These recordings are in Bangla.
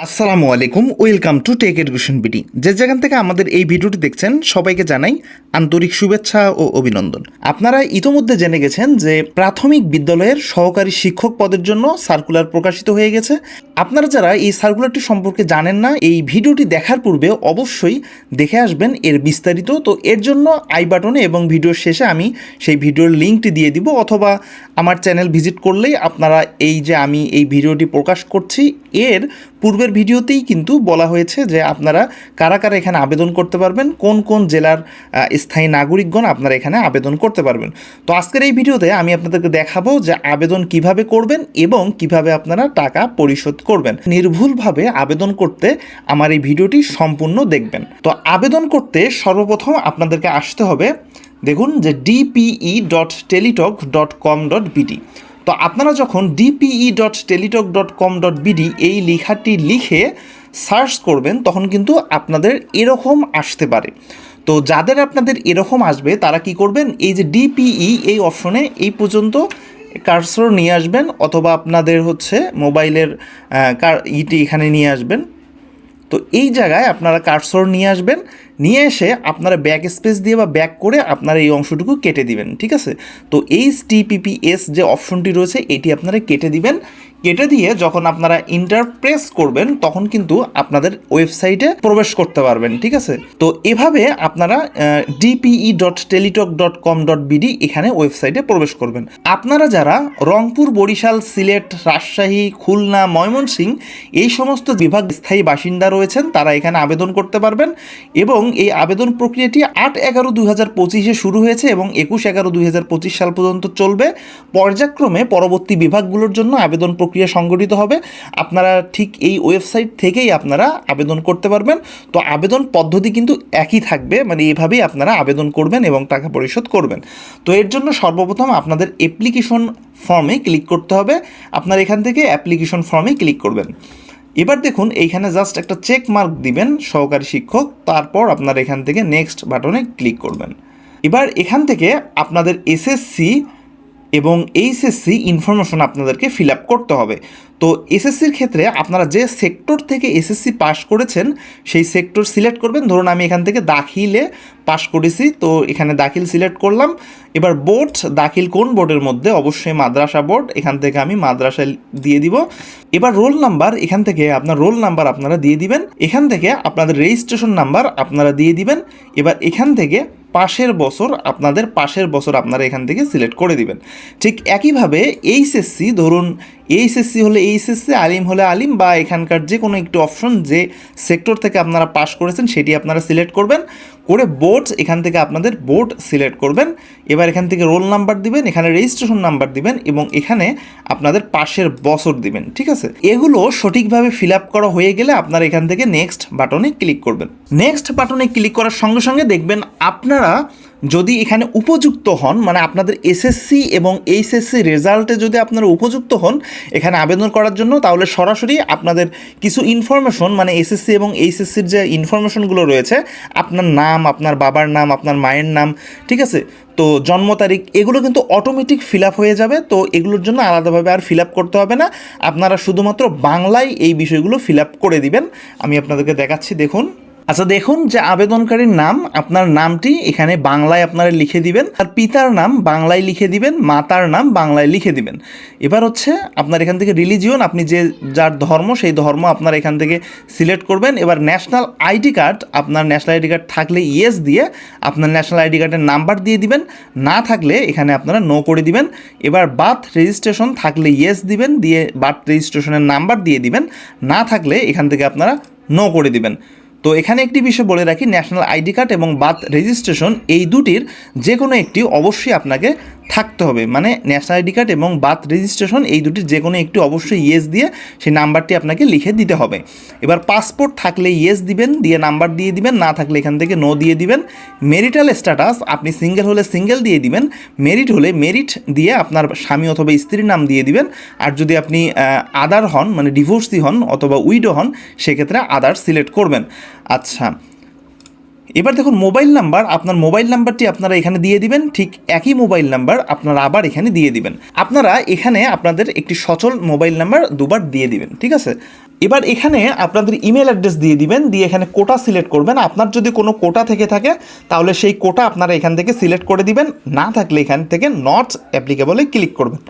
আসসালামু আলাইকুম, welcome to tech education BD. যে যেখান থেকে আমাদের এই ভিডিওটি দেখছেন, সবাইকে জানাই আন্তরিক শুভেচ্ছা ও অভিনন্দন। আপনারা ইতোমধ্যে জেনে গেছেন যে প্রাথমিক বিদ্যালয়ের সহকারী শিক্ষক পদের জন্য সার্কুলার প্রকাশিত হয়ে গেছে। আপনারা যারা এই সার্কুলারটি সম্পর্কে জানেন না, এই ভিডিওটি দেখার পূর্বে অবশ্যই দেখে আসবেন এর বিস্তারিত। তো এর জন্য আই বাটনে এবং ভিডিওর শেষে আমি সেই ভিডিওর লিঙ্কটি দিয়ে দিব, অথবা আমার চ্যানেল ভিজিট করলেই আপনারা এই যে আমি এই ভিডিওটি প্রকাশ করছি, এর পূর্বের ভিডিওতেই কিন্তু বলা হয়েছে যে আপনারা কারা কারা এখানে আবেদন করতে পারবেন, কোন কোন জেলার স্থায়ী নাগরিকগণ আপনারা এখানে আবেদন করতে পারবেন। তো আজকের এই ভিডিওতে আমি আপনাদেরকে দেখাবো যে আবেদন কীভাবে করবেন এবং কীভাবে আপনারা টাকা পরিশোধ করবেন। নির্ভুলভাবে আবেদন করতে আমার এই ভিডিওটি সম্পূর্ণ দেখবেন। তো আবেদন করতে সর্বপ্রথম আপনাদেরকে আসতে হবে, দেখুন যে DPE dot Teletalk dot com dot BD তো আপনারা যখন DPE dot Teletalk dot com dot BD এই লেখাটি লিখে সার্চ করবেন, তখন কিন্তু আপনাদের এরকম আসতে পারে। তো যাদের আপনাদের এরকম আসবে, তারা কি করবেন, এই যে ডিপিই এই অপশনে এই পর্যন্ত কার্সর নিয়ে আসবেন, অথবা আপনাদের হচ্ছে মোবাইলের কার ইটি এখানে নিয়ে আসবেন। তো এই জায়গায় আপনারা কার্সর নিয়ে আসবেন, নিয়ে এসে আপনারা ব্যাক স্পেস দিয়ে বা ব্যাক করে আপনারা এই অংশটুকু কেটে দিবেন, ঠিক আছে? তো এই টিপিপিএস যে অপশনটি রয়েছে, এটি আপনারা কেটে দিবেন। কেটে দিয়ে যখন আপনারা ইন্টারপ্রেস করবেন, তখন কিন্তু আপনাদের ওয়েবসাইটে প্রবেশ করতে পারবেন, ঠিক আছে? তো এভাবে আপনারা DPE dot Teletalk dot com dot BD এখানে ওয়েবসাইটে প্রবেশ করবেন। আপনারা যারা রংপুর, বরিশাল, সিলেট, রাজশাহী, খুলনা ময়মনসিংহ এই সমস্ত বিভাগ স্থায়ী বাসিন্দা রয়েছেন, তারা এখানে আবেদন করতে পারবেন এবং এই আবেদন প্রক্রিয়াটি আট এগারো দুই হাজার পঁচিশে শুরু হয়েছে এবং একুশ এগারো দুই হাজার পঁচিশ সাল পর্যন্ত চলবে। পর্যায়ক্রমে পরবর্তী বিভাগগুলোর জন্য আবেদন প্রক্রিয়া সংগঠিত হবে, আপনারা ঠিক এই ওয়েবসাইট থেকেই আপনারা আবেদন করতে পারবেন। তো আবেদন পদ্ধতি কিন্তু একই থাকবে মানে এভাবেই আপনারা আবেদন করবেন এবং টাকা পরিশোধ করবেন। তো এর জন্য সর্বপ্রথম আপনাদের অ্যাপ্লিকেশন ফর্মে ক্লিক করতে হবে। আপনার এখান থেকে অ্যাপ্লিকেশন ফর্মে ক্লিক করবেন। এবার দেখুন, এইখানে জাস্ট একটা চেক মার্ক দিবেন সহকারী শিক্ষক, তারপর আপনার এখান থেকে নেক্সট বাটনে ক্লিক করবেন। এবার এখান থেকে আপনাদের এসএসসি এবং এইচএসসি ইনফরমেশন আপনাদেরকে ফিল আপ করতে হবে। তো এসএসসির ক্ষেত্রে আপনারা যে সেক্টর থেকে এসএসসি পাস করেছেন, সেই সেক্টর সিলেক্ট করবেন। ধরুন আমি এখান থেকে দাখিলে পাস করেছি, তো এখানে দাখিল সিলেক্ট করলাম। এবার বোর্ড দাখিল কোন বোর্ডের মধ্যে? অবশ্যই মাদ্রাসা বোর্ড এখান থেকে আমি মাদ্রাসায় দিয়ে দিব। এবার রোল নাম্বার এখান থেকে আপনার রোল নাম্বার আপনারা দিয়ে দিবেন। এখান থেকে আপনাদের রেজিস্ট্রেশন নাম্বার আপনারা দিয়ে দিবেন। এবার এখান থেকে পাশের বছর আপনাদের পাশের বছর আপনারা এখান থেকে সিলেক্ট করে দিবেন। ঠিক একইভাবে এইচএসসি ধরুন এইচএসসি হলে এইচএসসি আলিম হলে আলিম বা এখানকার যে কোনো একটি অপশন যে সেক্টর থেকে আপনারা পাস করেছেন, সেটি আপনারা সিলেক্ট করবেন। করে বোর্ড এখান থেকে আপনাদের বোর্ড সিলেক্ট করবেন। এবার এখান থেকে রোল নাম্বার দিবেন, এখানে রেজিস্ট্রেশন নাম্বার দিবেন এবং এখানে আপনাদের পাশের বছর দিবেন, ঠিক আছে? এগুলো সঠিকভাবে ফিল আপ করা হয়ে গেলে আপনারা এখান থেকে নেক্সট বাটনে ক্লিক করবেন। নেক্সট বাটনে ক্লিক করার সঙ্গে সঙ্গে দেখবেন আপনারা যদি এখানে উপযুক্ত হন মানে আপনাদের এসএসসি এবং এইচএসসি রেজাল্টে যদি আপনারা উপযুক্ত হন, এখানে আবেদন করার জন্য, তাহলে সরাসরি আপনাদের কিছু ইনফরমেশন মানে এসএসসি এবং এইচএসসির যে ইনফরমেশনগুলো রয়েছে, আপনার নাম আপনার বাবার নাম, আপনার মায়ের নাম, ঠিক আছে? তো জন্ম তারিখ, এগুলো কিন্তু অটোমেটিক ফিল আপ হয়ে যাবে। তো এগুলোর জন্য আলাদাভাবে আর ফিল আপ করতে হবে না। আপনারা শুধুমাত্র বাংলায় এই বিষয়গুলো ফিল আপ করে দিবেন। আমি আপনাদেরকে দেখাচ্ছি, দেখুন। আচ্ছা দেখুন যে আবেদনকারীর নাম, আপনার নামটি এখানে বাংলায় আপনারা লিখে দিবেন আর পিতার নাম বাংলায় লিখে দিবেন, মাতার নাম বাংলায় লিখে দিবেন। এবার হচ্ছে আপনার এখান থেকে রিলিজিয়ন আপনি যে যার ধর্ম, সেই ধর্ম আপনার এখান থেকে সিলেক্ট করবেন। এবার ন্যাশনাল আইডি কার্ড আপনার ন্যাশনাল আইডি কার্ড থাকলে ইয়েস দিয়ে আপনার ন্যাশনাল আইডি কার্ডের নাম্বার দিয়ে দিবেন। না থাকলে এখানে আপনারা নো করে দিবেন। এবার বার্থ রেজিস্ট্রেশন থাকলে ইয়েস দিবেন, দিয়ে বার্থ রেজিস্ট্রেশনের নাম্বার দিয়ে দিবেন। না থাকলে এখান থেকে আপনারা নো করে দিবেন। তো এখানে একটি বিষয় বলে রাখি ন্যাশনাল আইডি কার্ড এবং বার্থ রেজিস্ট্রেশন এই দুটির যে কোনো একটি অবশ্যই আপনাকে থাকতে হবে। মানে ন্যাশনাল আইডি কার্ড এবং বার্থ রেজিস্ট্রেশন এই দুটির যে কোনো একটি অবশ্যই ইয়েস দিয়ে সেই নাম্বারটি আপনাকে লিখে দিতে হবে। এবার পাসপোর্ট থাকলে ইয়েস দিবেন, দিয়ে নাম্বার দিয়ে দিবেন, না থাকলে এখান থেকে নো দিয়ে দিবেন। মেরিটাল স্ট্যাটাস আপনি সিঙ্গেল হলে সিঙ্গেল দিয়ে দিবেন মেরিট হলে মেরিট দিয়ে আপনার স্বামী অথবা স্ত্রীর নাম দিয়ে দিবেন। আর যদি আপনি আদার হন মানে ডিভোর্সি হন অথবা উইডো হন, সেক্ষেত্রে আদার সিলেক্ট করবেন। আচ্ছা এবার দেখুন মোবাইল নাম্বার, আপনার মোবাইল নাম্বারটি আপনারা এখানে দিয়ে দিবেন, ঠিক একই মোবাইল নাম্বার আপনারা আবার এখানে দিয়ে দিবেন। আপনারা এখানে আপনাদের একটি সচল মোবাইল নাম্বার দুবার দিয়ে দিবেন, ঠিক আছে? এবার এখানে আপনাদের ইমেল অ্যাড্রেস দিয়ে দিবেন, দিয়ে এখানে কোটা সিলেক্ট করবেন। আপনার যদি কোনো কোটা থেকে থাকে, তাহলে সেই কোটা আপনারা এখান থেকে সিলেক্ট করে দিবেন, না থাকলে এখান থেকে নট অ্যাপ্লিকেবলে ক্লিক করবেন।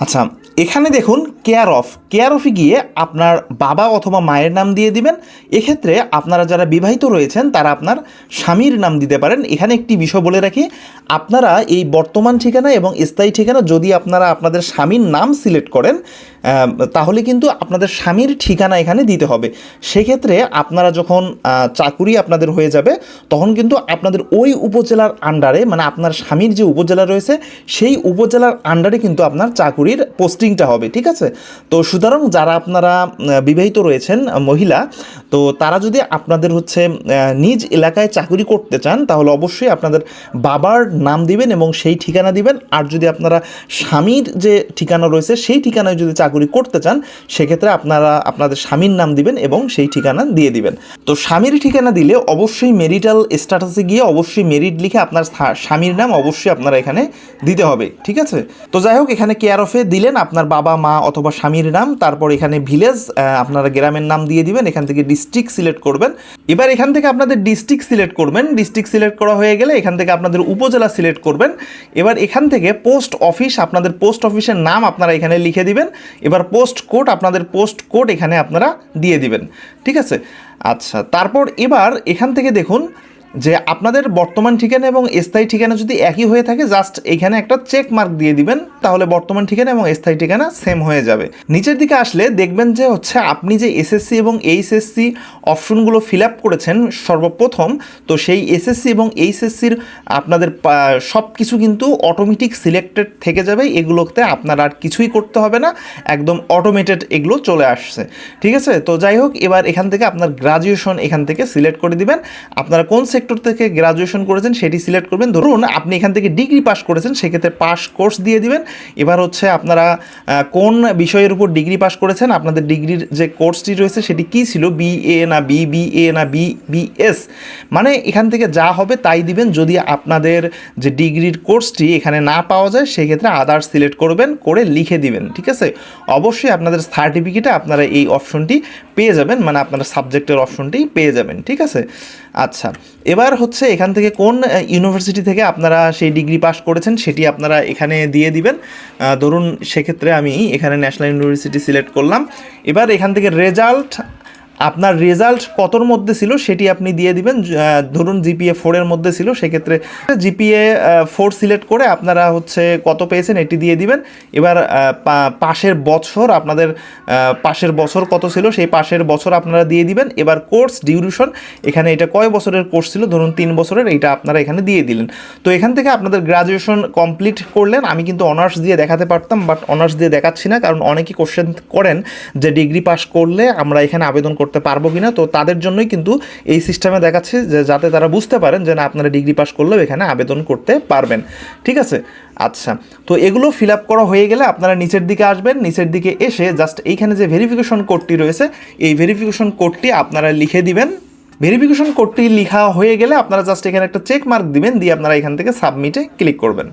আচ্ছা এখানে দেখুন কেয়ার অফ কেয়ার অফে গিয়ে আপনার বাবা অথবা মায়ের নাম দিয়ে দিবেন। এক্ষেত্রে আপনারা যারা বিবাহিত রয়েছেন, তারা আপনার স্বামীর নাম দিতে পারেন। এখানে একটি বিষয় বলে রাখি, আপনারা এই বর্তমান ঠিকানা এবং স্থায়ী ঠিকানা যদি আপনারা আপনাদের স্বামীর নাম সিলেক্ট করেন তাহলে কিন্তু আপনাদের স্বামীর ঠিকানা এখানে দিতে হবে। সেক্ষেত্রে আপনারা যখন চাকুরি আপনাদের হয়ে যাবে, তখন কিন্তু আপনাদের ওই উপজেলার আন্ডারে মানে আপনার স্বামীর যে উপজেলা রয়েছে, সেই উপজেলার আন্ডারে কিন্তু আপনার চাকুরির পোস্টিংটা হবে, ঠিক আছে? তো সুতরাং যারা আপনারা বিবাহিত রয়েছেন মহিলা, তো তারা যদি আপনাদের হচ্ছে নিজ এলাকায় চাকরি করতে চান, তাহলে অবশ্যই আপনাদের বাবার নাম দিবেন এবং সেই ঠিকানা দিবেন। আর যদি আপনারা স্বামীর যে ঠিকানা রয়েছে, সেই ঠিকানায় যদি চাকুরি করতে চান, সেক্ষেত্রে আপনারা আপনাদের স্বামীর নাম দিবেন এবং সেই ঠিকানা দিয়ে দিবেন। তো স্বামীর ঠিকানা দিলে অবশ্যই মেরিটাল স্ট্যাটাসে গিয়ে অবশ্যই মেরিট লিখে আপনার স্বামীর নাম অবশ্যই আপনারা এখানে দিতে হবে, ঠিক আছে? তো যাই হোক, এখানে কেয়ার অফে দিলেন আপনার বাবা, মা অথবা স্বামীর নাম, তারপর এখানে ভিলেজ আপনারা গ্রামের নাম দিয়ে দিবেন, এখান থেকে ডিস্ট্রিক্ট সিলেক্ট করবেন। এবার এখান থেকে আপনাদের ডিস্ট্রিক্ট সিলেক্ট করবেন। ডিস্ট্রিক্ট সিলেক্ট করা হয়ে গেলে এখান থেকে আপনাদের উপজেলা সিলেক্ট করবেন। এবার এখান থেকে পোস্ট অফিস আপনাদের পোস্ট অফিসের নাম আপনারা এখানে লিখে দিবেন। এবার পোস্ট কোড আপনাদের পোস্ট কোড এখানে আপনারা দিয়ে দিবেন। ঠিক আছে? আচ্ছা তারপর এবার এখান থেকে দেখুন যে আপনাদের বর্তমান ঠিকানা এবং স্থায়ী ঠিকানা যদি একই হয়ে থাকে জাস্ট এখানে একটা চেক মার্ক দিয়ে দিবেন, তাহলে বর্তমান ঠিকানা এবং স্থায়ী ঠিকানা সেম হয়ে যাবে। নিচের দিকে আসলে দেখবেন যে হচ্ছে আপনি যে এসএসসি এবং এইচএসসি অপশনগুলো ফিল আপ করেছেন সর্বপ্রথম, তো সেই এসএসসি এবং এইচএসসির আপনাদের সব কিছু কিন্তু অটোমেটিক সিলেক্টেড থেকে যাবে, এগুলোতে আপনার আর কিছুই করতে হবে না, একদম অটোমেটেড এগুলো চলে আসছে। ঠিক আছে? তো যাই হোক, এবার এখান থেকে আপনার গ্রাজুয়েশন এখান থেকে সিলেক্ট করে দিবেন। আপনারা কোন সেক্টর থেকে গ্রাজুয়েশন করেছেন, সেটি সিলেক্ট করবেন। ধরুন, আপনি এখান থেকে ডিগ্রি পাস করেছেন, সেক্ষেত্রে পাস কোর্স দিয়ে দিবেন। এবার হচ্ছে আপনারা কোন বিষয়ের উপর ডিগ্রি পাস করেছেন, আপনাদের ডিগ্রির যে কোর্সটি রয়েছে, সেটি কী ছিল? বি এ না বি বি এ না বি বি এস মানে এখান থেকে যা হবে তাই দিবেন। যদি আপনাদের যে ডিগ্রির কোর্সটি এখানে না পাওয়া যায়, সেক্ষেত্রে আদার্স সিলেক্ট করবেন, করে লিখে দিবেন, ঠিক আছে? অবশ্যই আপনাদের সার্টিফিকেটে আপনারা এই অপশনটি পেয়ে যাবেন মানে আপনারা সাবজেক্টের অপশনটি পেয়ে যাবেন, ঠিক আছে? আচ্ছা এবার হচ্ছে এখান থেকে কোন ইউনিভার্সিটি থেকে আপনারা সেই ডিগ্রি পাস করেছেন সেটি আপনারা এখানে দিয়ে দিবেন। ধরুন সেক্ষেত্রে আমি এখানে ন্যাশনাল ইউনিভার্সিটি সিলেক্ট করলাম। এবার এখান থেকে রেজাল্ট আপনার রেজাল্ট কতর মধ্যে ছিল সেটি আপনি দিয়ে দিবেন ধরুন জিপিএ ফোরের মধ্যে ছিল, সেক্ষেত্রে জিপিএ ফোর সিলেক্ট করে আপনারা হচ্ছে কত পেয়েছেন এটি দিয়ে দিবেন। এবার পাশের বছর আপনাদের পাশের বছর কত ছিল সেই পাশের বছর আপনারা দিয়ে দিবেন। এবার কোর্স ডিউরেশন এখানে এটা কয় বছরের কোর্স ছিল? ধরুন তিন বছরের, এইটা আপনারা এখানে দিয়ে দিলেন। তো এখান থেকে আপনাদের গ্রাজুয়েশন কমপ্লিট করলেন। আমি কিন্তু অনার্স দিয়ে দেখাতে পারতাম বাট অনার্স দিয়ে দেখাচ্ছি না, কারণ অনেকেই কোশ্চেন করেন যে ডিগ্রি পাস করলে আমরা এখানে আবেদন করতে পারব কি না তো তাদের জন্যই কিন্তু এই সিস্টেমে দেখাচ্ছে যে যাতে তারা বুঝতে পারেন যে না, আপনারা ডিগ্রি পাস করলেও এখানে আবেদন করতে পারবেন। ঠিক আছে? আচ্ছা তো এগুলো ফিল আপ করা হয়ে গেলে আপনারা নিচের দিকে আসবেন, নিচের দিকে এসে জাস্ট এইখানে যে ভেরিফিকেশন কোডটি রয়েছে, এই ভেরিফিকেশন কোডটি আপনারা লিখে দিবেন। ভেরিফিকেশন কোডটি লিখা হয়ে গেলে আপনারা জাস্ট এখানে একটা চেক মার্ক দিবেন, দিয়ে আপনারা এখান থেকে সাবমিটে ক্লিক করবেন।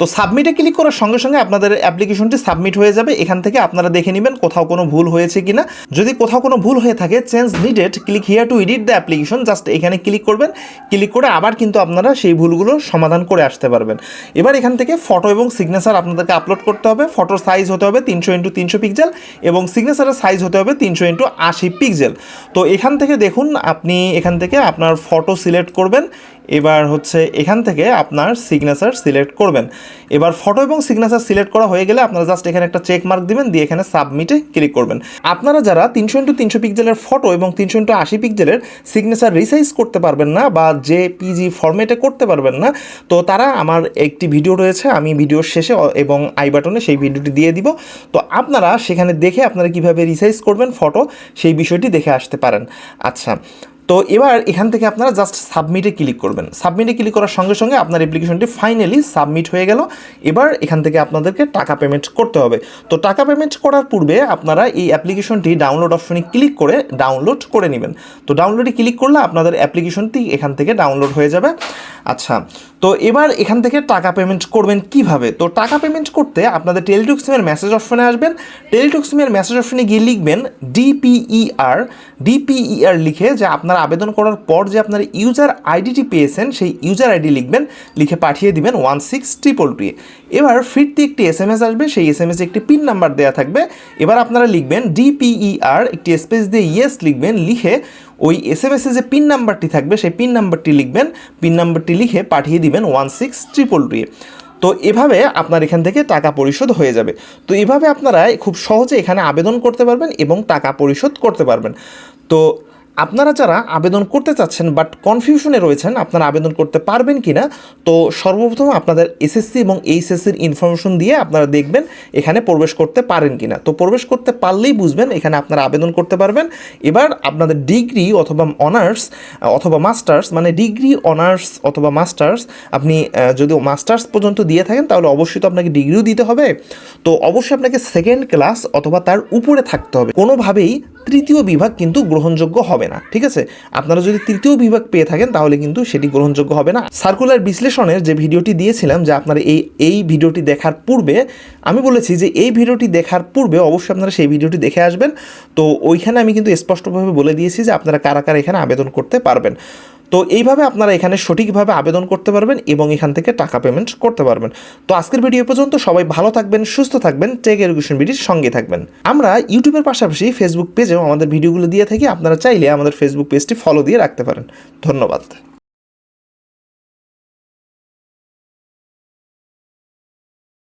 তো সাবমিটে ক্লিক করার সঙ্গে সঙ্গে আপনাদের অ্যাপ্লিকেশনটি সাবমিট হয়ে যাবে। এখান থেকে আপনারা দেখে নেবেন কোথাও কোনো ভুল হয়েছে কিনা। যদি কোথাও কোনো ভুল হয়ে থাকে change needed click here to edit the application just এখানে ক্লিক করবেন। ক্লিক করে আবার কিন্তু আপনারা সেই ভুলগুলো সমাধান করে আসতে পারবেন। এবার এখান থেকে ফটো এবং সিগনেচার আপনাদেরকে আপলোড করতে হবে। ফটোর সাইজ হতে হবে তিনশো ইন্টু তিনশো পিক্সেল এবং সিগনেচারের সাইজ হতে হবে তিনশো ইন্টু আশি পিক্সেল তো এখান থেকে দেখুন, আপনি এখান থেকে আপনার ফটো সিলেক্ট করবেন। এবার হচ্ছে এখান থেকে আপনার সিগনেচার সিলেক্ট করবেন। এবার ফটো এবং সিগনেচার সিলেক্ট করা হয়ে গেলে আপনারা জাস্ট এখানে একটা চেক মার্ক দিবেন, দিয়ে এখানে সাবমিটে ক্লিক করবেন। আপনারা যারা তিনশো ইন্টু তিনশো পিক্সেলের ফটো এবং তিনশো ইন্টু আশি পিক্সেলের সিগনেচার রিসাইজ করতে পারবেন না বা যে পিজি ফরম্যাটে করতে পারবেন না, তো তারা আমার একটি ভিডিও রয়েছে, আমি ভিডিওর শেষে এবং আই বাটনে সেই ভিডিওটি দিয়ে দিব। তো আপনারা সেখানে দেখে আপনারা কীভাবে রিসাইজ করবেন ফটো সেই বিষয়টি দেখে আসতে পারেন। আচ্ছা তো এবার এখান থেকে আপনারা জাস্ট সাবমিটে ক্লিক করবেন। সাবমিটে ক্লিক করার সঙ্গে সঙ্গে আপনার অ্যাপ্লিকেশনটি ফাইনালি সাবমিট হয়ে গেল। এবার এখান থেকে আপনাদেরকে টাকা পেমেন্ট করতে হবে। তো টাকা পেমেন্ট করার পূর্বে আপনারা এই অ্যাপ্লিকেশনটি ডাউনলোড অপশনে ক্লিক করে ডাউনলোড করে নেবেন। তো ডাউনলোডে ক্লিক করলে আপনাদের অ্যাপ্লিকেশনটি এখান থেকে ডাউনলোড হয়ে যাবে। আচ্ছা তো এবার এখান থেকে টাকা পেমেন্ট করবেন কীভাবে? তো টাকা পেমেন্ট করতে আপনাদের টেলিটক সিমের মেসেজ অপশনে আসবেন। টেলিটক সিমের মেসেজ অপশনে গিয়ে লিখবেন ডিপিইআর ডিপিইআর লিখে যে আপনার আবেদন করার পর যে আপনার ইউজার আইডিটি পেয়েছেন, সেই ইউজার আইডি লিখবেন, লিখে পাঠিয়ে দিবেন ওয়ান সিক্স ট্রিপল টু এবার ফিরতি একটি এস এম এস আসবে, সেই এস এম এস একটি পিন নাম্বার দেওয়া থাকবে। এবার আপনারা লিখবেন ডিপিইআর একটি স্পেস দিয়ে ইয়েস লিখবেন, লিখে ওই এস এম এসে যে পিন নাম্বারটি থাকবে, সেই পিন নাম্বারটি লিখবেন। পিন নাম্বারটি লিখে পাঠিয়ে দিবেন ওয়ান সিক্স ট্রিপল টু তো এভাবে আপনার এখান থেকে টাকা পরিশোধ হয়ে যাবে। তো এভাবে আপনারা খুব সহজে এখানে আবেদন করতে পারবেন এবং টাকা পরিশোধ করতে পারবেন। তো আপনারা যারা আবেদন করতে চাচ্ছেন বাট কনফিউশনে রয়েছেন, আপনারা আবেদন করতে পারবেন কি না তো সর্বপ্রথম আপনাদের এসএসসি এবং এইচএসসির ইনফরমেশন দিয়ে আপনারা দেখবেন এখানে প্রবেশ করতে পারেন কি না তো প্রবেশ করতে পারলেই বুঝবেন, এখানে আপনারা আবেদন করতে পারবেন। এবার আপনাদের ডিগ্রি অথবা অনার্স অথবা মাস্টার্স মানে ডিগ্রি অনার্স অথবা মাস্টার্স আপনি যদি মাস্টার্স পর্যন্ত দিয়ে থাকেন, তাহলে অবশ্যই তো আপনাকে ডিগ্রিও দিতে হবে। তো অবশ্যই আপনাকে সেকেন্ড ক্লাস অথবা তার উপরে থাকতে হবে। কোনোভাবেই তৃতীয় বিভাগ কিন্তু গ্রহণযোগ্য হবে না, ঠিক আছে? আপনারা যদি তৃতীয় বিভাগ পেয়ে থাকেন, তাহলে কিন্তু সেটি গ্রহণযোগ্য হবে না। সার্কুলার বিশ্লেষণের যে ভিডিওটি দিয়েছিলাম, যে আপনারা এই এই ভিডিওটি দেখার পূর্বে, আমি বলেছি যে এই ভিডিওটি দেখার পূর্বে অবশ্যই আপনারা সেই ভিডিওটি দেখে আসবেন। তো ওইখানে আমি কিন্তু স্পষ্টভাবে বলে দিয়েছি যে আপনারা কারা কারা এখানে আবেদন করতে পারবেন। তো এইভাবে আপনারা এখানে সঠিকভাবে আবেদন করতে পারবেন এবং এখান থেকে টাকা পেমেন্ট করতে পারবেন। তো আজকের ভিডিও পর্যন্ত সবাই ভালো থাকবেন, সুস্থ থাকবেন টেক এডুকেশন বিডির সঙ্গে থাকবেন। আমরা ইউটিউবের পাশাপাশি ফেসবুক পেজেও আমাদের ভিডিওগুলো দিয়ে থাকি, আপনারা চাইলে আমাদের ফেসবুক পেজটি ফলো দিয়ে রাখতে পারেন। ধন্যবাদ।